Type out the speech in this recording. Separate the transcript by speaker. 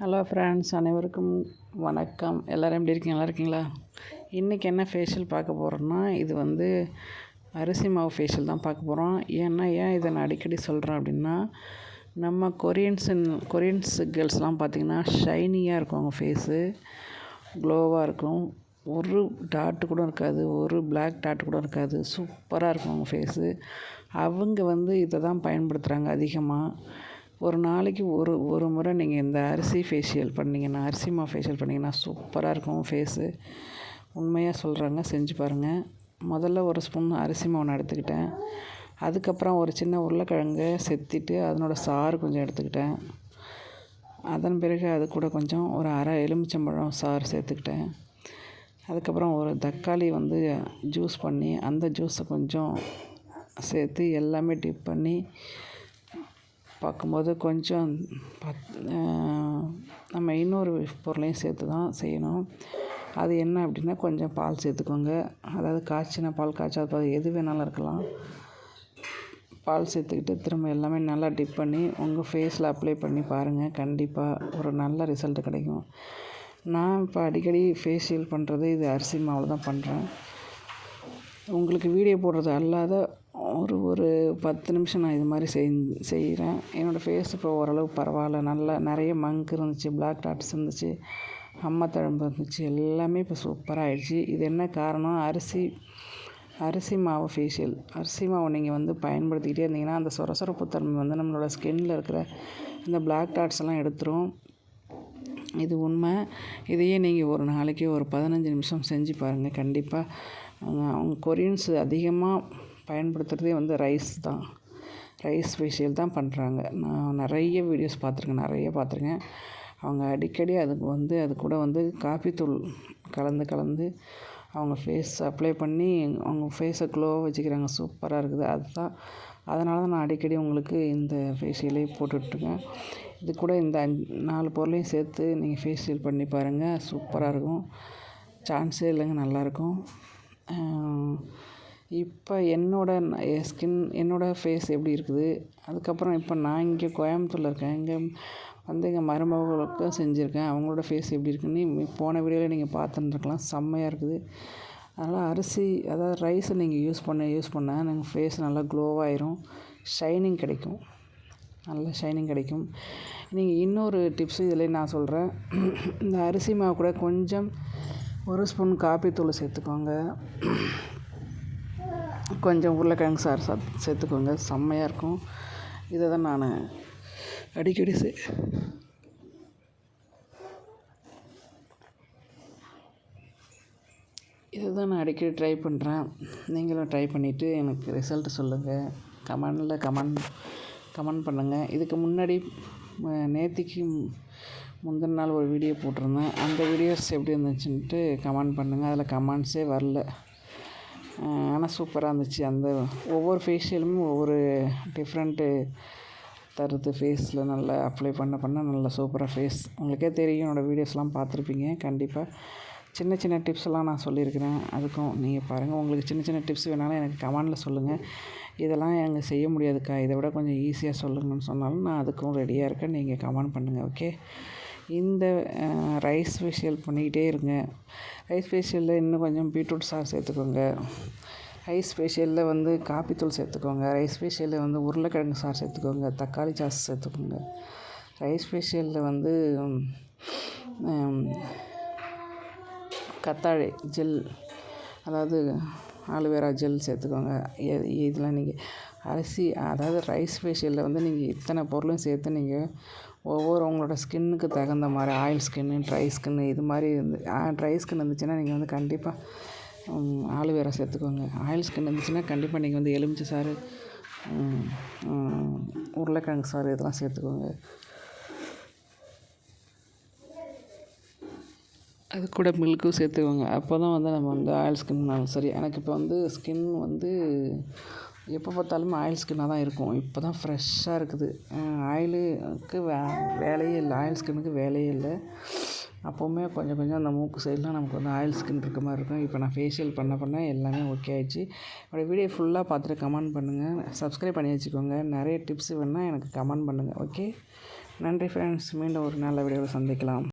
Speaker 1: hello friends அனைவருக்கும் வணக்கம் எல்லோரும் எப்படி இருக்கீங்க நல்லா இருக்கீங்களா இன்றைக்கி என்ன ஃபேஷியல் பார்க்க போகிறோன்னா இது வந்து அரிசி மாவு ஃபேஷியல் தான் பார்க்க போகிறோம் ஏன்னா ஏன் இதை நான் அடிக்கடி சொல்கிறேன் அப்படின்னா நம்ம கொரியன்ஸு கொரியன்ஸ் கேர்ள்ஸ்லாம் பார்த்திங்கன்னா ஷைனியாக இருக்கும் அவங்க ஃபேஸு க்ளோவாக இருக்கும் ஒரு டாட்டு கூட இருக்காது ஒரு பிளாக் டாட்டு கூட இருக்காது சூப்பராக இருக்கும் அவங்க ஃபேஸு அவங்க வந்து இதை தான் பயன்படுத்துகிறாங்க அதிகமாக ஒரு நாளைக்கு ஒரு ஒரு முறை நீங்கள் இந்த அரிசி ஃபேஷியல் பண்ணிங்கன்னா அரிசிமா ஃபேஷியல் பண்ணிங்கன்னா சூப்பராக இருக்கும் ஃபேஸு உண்மையாக சொல்கிறாங்க செஞ்சு பாருங்கள் முதல்ல ஒரு ஸ்பூன் அரிசி மாவு எடுத்துக்கிட்டேன் அதுக்கப்புறம் ஒரு சின்ன உருளைக்கிழங்கு செத்திட்டு அதனோட சாறு கொஞ்சம் எடுத்துக்கிட்டேன் அதன் பிறகு அது கூட கொஞ்சம் ஒரு அரை எலுமிச்சம்பழம் சாறு சேர்த்துக்கிட்டேன் அதுக்கப்புறம் ஒரு தக்காளி வந்து ஜூஸ் பண்ணி அந்த ஜூஸை கொஞ்சம் சேர்த்து எல்லாமே டிப் பண்ணி பார்க்கும்போது கொஞ்சம் பத் நம்ம இன்னொரு பொருளையும் சேர்த்து தான் செய்யணும் அது என்ன அப்படின்னா கொஞ்சம் பால் சேர்த்துக்கோங்க அதாவது காய்ச்சின பால் காய்ச்சாத பால் எது வேணாலும் இருக்கலாம் பால் சேர்த்துக்கிட்டு திரும்ப எல்லாமே நல்லா டிப் பண்ணி உங்கள் ஃபேஸில் அப்ளை பண்ணி பாருங்கள் கண்டிப்பாக ஒரு நல்ல ரிசல்ட் கிடைக்கும் நான் இப்போ அடிக்கடி ஃபேஷியல் பண்ணுறது இது அரிசி மாவில் தான் பண்ணுறேன் உங்களுக்கு வீடியோ போடுறது அல்லாத ஒரு ஒரு பத்து நிமிஷம் நான் இது மாதிரி செய் செய்கிறேன் என்னோடய ஃபேஸ் இப்போ ஓரளவு பரவாயில்ல நல்லா நிறைய மங்க் இருந்துச்சு பிளாக் டாட்ஸ் இருந்துச்சு அம்மத்தழம்பு இருந்துச்சு எல்லாமே இப்போ சூப்பராக ஆயிடுச்சு இது என்ன காரணம் அரிசி அரிசி மாவு ஃபேஷியல் அரிசி மாவு நீங்கள் வந்து பயன்படுத்திக்கிட்டே இருந்தீங்கன்னா அந்த சொரசொரப்பு தன்மை வந்து நம்மளோட ஸ்கின்னில் இருக்கிற இந்த பிளாக் டாட்ஸ் எல்லாம் எடுத்துரும் இது உண்மை இதையே நீங்கள் ஒரு நாளைக்கு ஒரு பதினஞ்சு நிமிஷம் செஞ்சு பாருங்கள் கண்டிப்பாக கொரியன்ஸ் அதிகமாக பயன்படுத்துகிறதே வந்து ரைஸ் தான் ரைஸ் ஃபேஷியல் தான் பண்ணுறாங்க நான் நிறைய வீடியோஸ் பார்த்துருக்கேன் நிறைய பார்த்துருக்கேன் அவங்க அடிக்கடி அதுக்கு வந்து அது கூட வந்து காஃபித்தூள் கலந்து கலந்து அவங்க ஃபேஸ் அப்ளை பண்ணி அவங்க ஃபேஸை க்ளோவாக வச்சுக்கிறாங்க சூப்பராக இருக்குது அதுதான் அதனால தான் நான் அடிக்கடி உங்களுக்கு இந்த ஃபேஷியலே போட்டுட்ருக்கேன் இது கூட இந்த நாலு பொருளையும் சேர்த்து நீங்கள் ஃபேஷியல் பண்ணி பாருங்கள் சூப்பராக இருக்கும் சான்ஸே இல்லைங்க நல்லாயிருக்கும் இப்போ என்னோடய ஸ்கின் என்னோடய ஃபேஸ் எப்படி இருக்குது அதுக்கப்புறம் இப்போ நான் இங்கே கோயம்புத்தூரில் இருக்கேன் இங்கே வந்து எங்கள் மருமகளுக்கு செஞ்சுருக்கேன் அவங்களோட ஃபேஸ் எப்படி இருக்குதுன்னு போன வீடியோவில் நீங்கள் பார்த்துருந்துருக்கலாம் செம்மையாக இருக்குது அதனால் அரிசி அதாவது ரைஸை நீங்கள் யூஸ் பண்ண யூஸ் பண்ணால் நாங்கள் ஃபேஸ் நல்லா க்ளோவாயிரும் ஷைனிங் கிடைக்கும் நல்ல ஷைனிங் கிடைக்கும் நீங்கள் இன்னொரு டிப்ஸு இதில் நான் சொல்கிறேன் இந்த அரிசி மாவு கூட கொஞ்சம் ஒரு ஸ்பூன் காப்பித்தூள் சேர்த்துக்கோங்க கொஞ்சம் உருளைக்கிழங்கு சாறு சா சேர்த்துக்கோங்க செம்மையாக இருக்கும் இதை தான் நான் அடிக்கடி சே இதை தான் நான் அடிக்கடி ட்ரை பண்ணுறேன் நீங்களும் ட்ரை பண்ணிவிட்டு எனக்கு ரிசல்ட் சொல்லுங்கள் கமெண்டில் கமெண்ட் கமெண்ட் பண்ணுங்கள் இதுக்கு முன்னாடி நேத்திக்கு முந்தின நாள் ஒரு வீடியோ போட்டிருந்தேன் அந்த வீடியோஸ் எப்படி இருந்துச்சுன்ட்டு கமெண்ட் பண்ணுங்கள் அதில் கமெண்ட்ஸே வரல ஆனால் சூப்பராக இருந்துச்சு அந்த ஒவ்வொரு ஃபேஷியலுமே ஒவ்வொரு டிஃப்ரெண்ட்டு தருது ஃபேஸில் நல்லா அப்ளை பண்ண பண்ண நல்ல சூப்பராக ஃபேஸ் உங்களுக்கே தெரியும் என்னோடய வீடியோஸ்லாம் பார்த்துருப்பீங்க கண்டிப்பாக சின்ன சின்ன டிப்ஸ் எல்லாம் நான் சொல்லியிருக்கிறேன் அதுக்கும் நீங்கள் பாருங்கள் உங்களுக்கு சின்ன சின்ன டிப்ஸ் வேணாலும் எனக்கு கமெண்டில் சொல்லுங்கள் இதெல்லாம் எனக்கு செய்ய முடியாதுக்கா இதை விட கொஞ்சம் ஈஸியாக சொல்லுங்கன்னு சொன்னாலும் நான் அதுக்கும் ரெடியாக இருக்கேன் நீங்கள் கமெண்ட் பண்ணுங்கள் ஓகே இந்த ரைஸ் ஃபேஷியல் பண்ணிக்கிட்டே இருங்க ரைஸ் ஃபேஷியலில் இன்னும் கொஞ்சம் பீட்ரூட் சாறு சேர்த்துக்கோங்க ரைஸ் ஃபேஷியலில் வந்து காப்பித்தூள் சேர்த்துக்கோங்க ரைஸ் ஃபேஷியலில் வந்து உருளைக்கிழங்கு சாறு சேர்த்துக்கோங்க தக்காளி சாஸ் சேர்த்துக்கோங்க ரைஸ் ஃபேஷியலில் வந்து கத்தாழை ஜெல் அதாவது ஆலோவேரா ஜெல் சேர்த்துக்கோங்க இதெல்லாம் நீங்கள் அரிசி அதாவது ரைஸ் ஃபேஷியலில் வந்து நீங்கள் இத்தனை பொருளும் சேர்த்து நீங்கள் ஒவ்வொரு உங்களோட ஸ்கின்னுக்கு தகுந்த மாதிரி ஆயில் ஸ்கின்னு ட்ரை ஸ்கின்னு இது மாதிரி இருந்து ட்ரை ஸ்கின் இருந்துச்சுன்னா நீங்கள் வந்து கண்டிப்பாக ஆலுவேரா சேர்த்துக்கோங்க ஆயில் ஸ்கின் இருந்துச்சுன்னா கண்டிப்பாக நீங்கள் வந்து எலுமிச்சை சாறு உருளைக்கிழங்கு சாறு இதெல்லாம் சேர்த்துக்கோங்க அது கூட மில்க்கும் சேர்த்துக்கோங்க அப்போ தான் வந்து நம்ம வந்து ஆயில் ஸ்கின்னாலும் சரி எனக்கு இப்போ வந்து ஸ்கின் வந்து எப்போ பார்த்தாலும் ஆயில் ஸ்கின்னாக தான் இருக்கும் இப்போ தான் ஃப்ரெஷ்ஷாக இருக்குது ஆயிலுக்கு வே வேலையே இல்லை ஆயில் ஸ்கின்னுக்கு வேலையே இல்லை அப்போவுமே கொஞ்சம் கொஞ்சம் அந்த மூக்கு சைடெலாம் நமக்கு வந்து ஆயில் ஸ்கின் இருக்க மாதிரி இருக்கும் இப்போ நான் ஃபேஷியல் பண்ண பண்ண எல்லாமே ஓகே ஆயிடுச்சு என்னோடய வீடியோ ஃபுல்லாக பார்த்துட்டு கமெண்ட் பண்ணுங்கள் சப்ஸ்கிரைப் பண்ணி வச்சுக்கோங்க நிறைய டிப்ஸ் வேணால் எனக்கு கமெண்ட் பண்ணுங்கள் ஓகே நன்றி ஃப்ரெண்ட்ஸ் மீண்டும் ஒரு நல்ல வீடியோவில் சந்திக்கலாம்